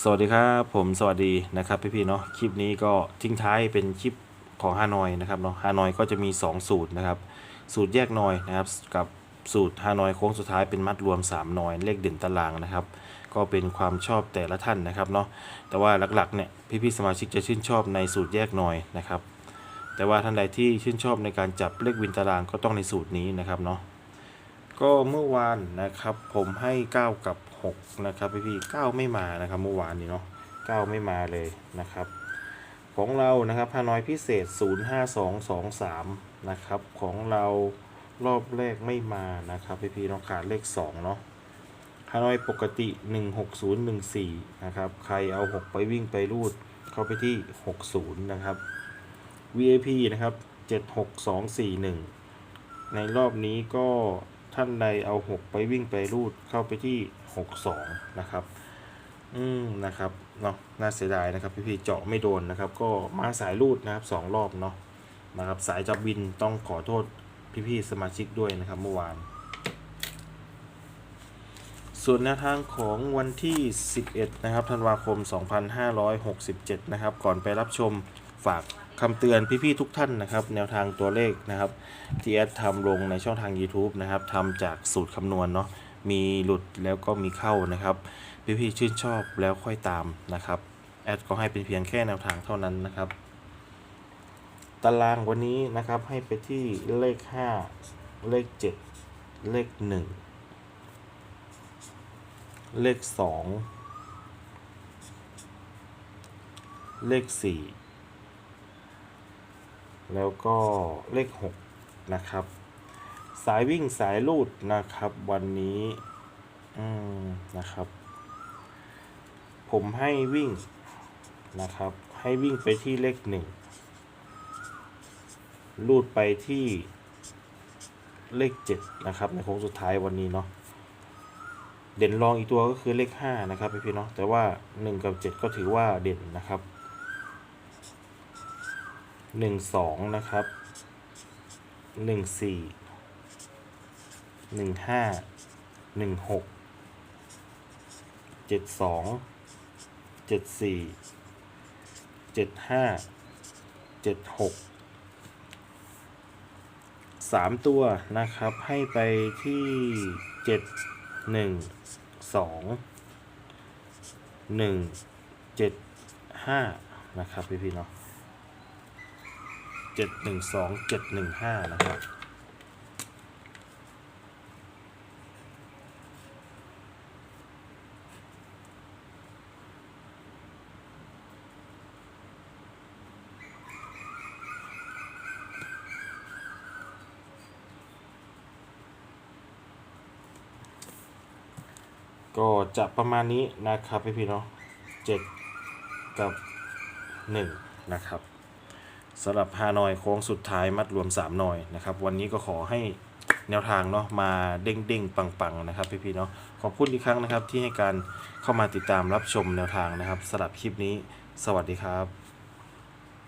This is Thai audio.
สวัสดีครับผมสวัสดีนะครับพี่ๆเนาะคลิปนี้ก็ทิ้งท้ายเป็นคลิปของฮานอยนะครับเนาะฮานอยก็จะมี 2 สูตรนะครับ สูตรแยกนอยนะครับกับสูตรฮานอยโค้งสุดท้ายเป็นมัดรวม3นอยเลขเด่นตารางนะครับ ก็เป็นความชอบแต่ละท่านนะครับเนาะแต่ว่าหลักๆเนี่ยพี่ๆสมาชิกจะชื่นชอบในสูตรแยกนอยนะครับ แต่ว่าท่านใดที่ชื่นชอบในการจับเลขวินตารางก็ต้องในสูตรนี้นะครับเนาะ ก็เมื่อวานนะครับผมให้9กับ6นะครับพี่พี่ๆ9ไม่มานะครับเมื่อวานนี้เนาะ9ไม่มาเลยนะครับ ของเรานะครับฮาน้อยพิเศษ 05223นะครับของเรารอบแรกไม่มานะครับพี่พี่ๆเนาะขาดเลข2เนาะฮานอยปกติ 16014 นะครับ ใครเอา 6 ไปวิ่งไปรูดเข้าไปที่ 60 นะครับ VIP นะครับ 76241 ในรอบนี้ก็ ท่านใดเอา 6 ไปวิ่งไปรูดเข้าไปที่ 62 นะครับ อืมนะครับเนาะน่าเสียดายนะครับพี่ๆเจาะไม่โดนนะครับ ก็มาสายรูดนะครับสองรอบเนาะนะครับ สายจับบินต้องขอโทษพี่ๆสมาชิกด้วยนะครับเมื่อวาน ส่วนแนวทางของวันที่ 11 นะครับธันวาคม 2567 นะครับ ก่อนไปรับชมฝาก คำเตือนพี่ๆทุกท่านนะครับ แนวทางตัวเลขนะครับที่แอดทำลงในช่องทาง YouTube นะครับทำจากสูตรคำนวณเนาะมีหลุดแล้วก็มีเข้านะครับ พี่ๆชื่นชอบแล้วค่อยตามนะครับ แอดก็ให้เป็นเพียงแค่แนวทางเท่านั้นนะครับ ตารางวันนี้นะครับให้ไปที่เลข 5 เลข 7 เลข 1 เลข 2 เลข 4 แล้วก็เลข 6 นะครับ สายวิ่งสายลูดนะครับวันนี้อืมนะครับ ผมให้วิ่งนะครับ ให้วิ่งไปที่เลขหนึ่งลูดไปที่เลขเจ็ดนะครับ ในโค้งสุดท้ายวันนี้เนาะเด่นรองอีกตัวก็คือเลขห้านะครับพี่ๆเนาะแต่ว่าหนึ่งกับเจ็ดก็ถือว่าเด่นนะครับ หนึ่งสองนะครับหนึ่งสี่หนึ่งห้าหนึ่งหกเจ็ดสองเจ็ดสี่เจ็ดห้าเจ็ดหกสามตัวนะครับให้ไปที่เจ็ดหนึ่งสองหนึ่งเจ็ดห้านะครับพี่พี่เนาะ เจ็ดหนึ่งสองเจ็ดหนึ่งห้านะครับ ก็จะประมาณนี้นะครับพี่พี่เนาะเจ็ดกับหนึ่งนะครับ สำหรับฮานอยโค้งสุดท้ายมัดรวม3หน่อยนะครับ วันนี้ก็ขอให้แนวทางเนาะมาเด้งเด้งปังปังนะครับพี่พี่เนาะขอบคุณอีกครั้งนะครับที่ให้การเข้ามาติดตามรับชมแนวทางนะครับสำหรับคลิปนี้ สวัสดีครับ